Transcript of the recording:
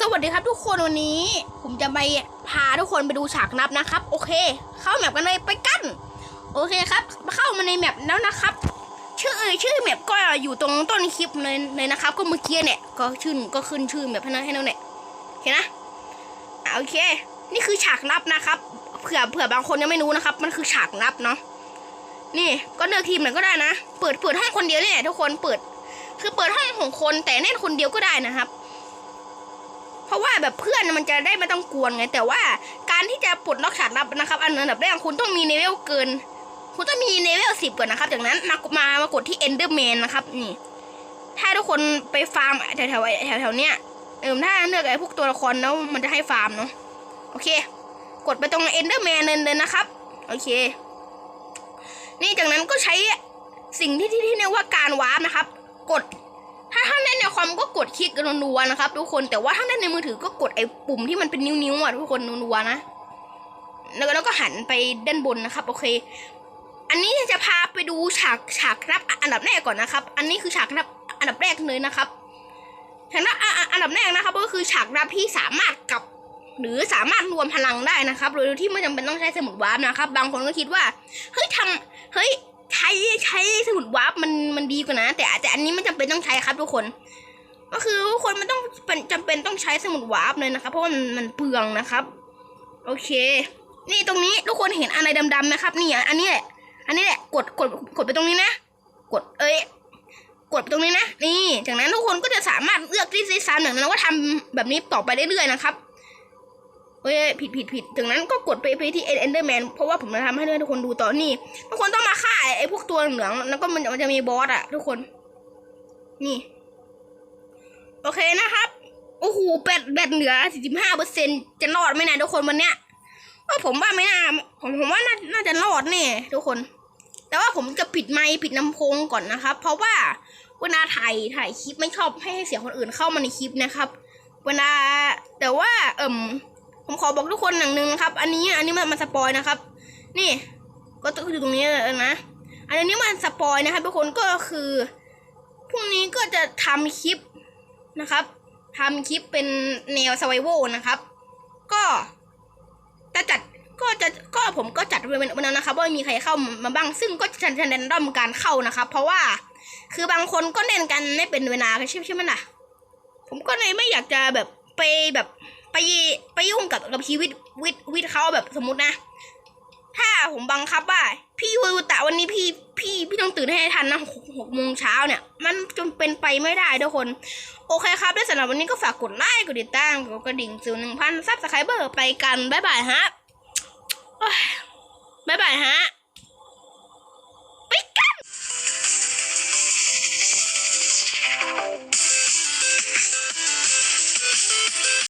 สวัสดีครับทุกคนวันนี้ ผมจะไปพาทุกคนไปดูฉากนับนะครับ โอเค เข้าแมปกันเลยไปกัน โอเคครับ เข้ามาในแมปแล้วนะครับ ชื่อชื่อแมปก็อยู่ตรงต้นคลิปเลยเลยนะครับ ก็เมื่อกี้เนี่ยก็ชื่อก็ขึ้นชื่อแมปให้นะให้เราเนี่ยเห็นนะโอเค นี่คือฉากนับนะครับเผื่อเผื่อบางคนยังไม่รู้นะครับ มันคือฉากนับเนาะนี่ก็เลือกทีมไหนก็ได้นะ เปิดเปิดห้องคนเดียวเนี่ยทุกคนเปิด คือเปิดห้องของคนแต่เล่นคนเดียวก็ได้นะครับ ราะว่าแบบเพื่อนมันจะได้ไม่ต้องกวนไง แต่ว่าการที่จะปลดล็อกฉากลับนะครับ อันดับแรกคุณต้องมีเลเวลเกิน คุณต้องมีเลเวลสิบก่อนนะครับ จากนั้นมามามากดที่ Enderman นนะครับนี่ถ้าทุกคนไปฟาร์มแถวแถวแถวแถวเนี้ยเออถ้าเลือกไอ้พวกตัวละครแล้วมันจะให้ฟาร์มเนาะโอเค กดไปตรง Enderman เลยเลยนะครับ โอเค นี่จากนั้นก็ใช้สิ่งที่ที่ที่เรียกว่าการวาร์ปนะครับ ลิกกันนัวๆนะครับ ทุกคนแต่ว่าถ้าเล่นในมือถือก็กดไอ้ปุ่มที่มันเป็นนิ้วๆอะทุกคนนัวๆนะแล้วก็แล้วก็หันไปด้านบนนะครับ โอเค อันนี้จะพาไปดูฉากฉากรับอันดับแรกก่อนนะครับ อันนี้คือฉากรับอันดับแรกเลยนะครับฉากรับอ,อันดับแรกนะครับ ก็คือฉากรับที่สามารถกลับ หรือสามารถรวมพลังได้นะครับ โดยที่ไม่จำเป็นต้องใช้สมุดวาร์ปนะครับ บางคนก็คิดว่าเฮ้ยทำเฮ้ยใช้ใช้สมุดวาร์ปมันมันดีกว่านะ แต่แต่อันนี้ไม่จำเป็นต้องใช้ครับทุกคน ก็คือทุกคนมันต้องเป็นจำเป็นต้องใช้สมุดวาร์ปเลยนะครับ เพราะว่ามันมันเปลืองนะครับ โอเค นี่ตรงนี้ทุกคนเห็นอะไรดำๆไหมครับ นี่อันนี้แหละ อันนี้แหละ กดกดกดไปตรงนี้นะ กดเอ้ยกดไปตรงนี้นะ นี่ จากนั้นทุกคนก็จะสามารถเลือกที่ซีซันอย่งนั้นก็ทำแบบนี้ต่อไปเรื่อยๆนะครับเอ้ยผิดผิดผิดจากนั้นก็กดไปไปที่เอ็นเดอร์แมนเพราะว่าผมจะทำให้ทุกคนดูต่อนี่ ทุกคนต้องมาฆ่าไอ้พวกตัวเหลืองแล้วก็มันจะมีบอสอะทุกคน นี่ โอเคนะครับ โอ้โหแบตแบตเหลือสี่สิบห้าเปอร์เซ็นจะรอดไหมนะทุกคนวันเนี้ยก็ผมว่าไม่น่าผมผมว่าน่าน่าจะรอดแน่ทุกคน แต่ว่าผมจะปิดไมค์ปิดลำโพงก่อนนะครับ เพราะว่าเวลาถ่ายถ่ายคลิปไม่ชอบให้เสียงคนอื่นเข้ามาในคลิปนะครับ เวลาแต่ว่าเอิ่มผมขอบอกทุกคนอย่างหนึ่งนะครับ อันนี้อันนี้มันมันสปอยนะครับ นี่ ก็ต้องอยู่ตรงนี้เลยนะ อันนี้มันสปอยนะครับทุกคนก็คือพรุ่งนี้ก็จะทำคลิป นะครับทำคลิปเป็นแนวสไวโวนะครับ ก็จะจัดก็จะก็ผมก็จัดเป็นวันนั้นนะครับว่ามีใครเข้ามาบ้างซึ่งก็จะจะแรนดอมการเข้านะครับ เพราะว่าคือบางคนก็เล่นกันไม่เป็นเวลาใช่ใช่ไหมล่ะ ผมก็เลยไม่อยากจะแบบไปแบบไปไปยุ่งกับกับชีวิตวิทวิทเขาแบบสมมตินะ ผมบังคับว่า พี่ยูตะวันนี้พี่พี่พี่ต้องตื่นให้ทันนะหกโมงเช้าเนี่ย มันจนเป็นไปไม่ได้ทุกคน โอเคครับด้วยสำหรับวันนี้ก็ฝากกดไลค์กดติดตามกดกระดิ่งสิวหนึ่งพันซับสไครเบอร์ไปกัน บ๊ายบายฮะบ๊ายบายฮะ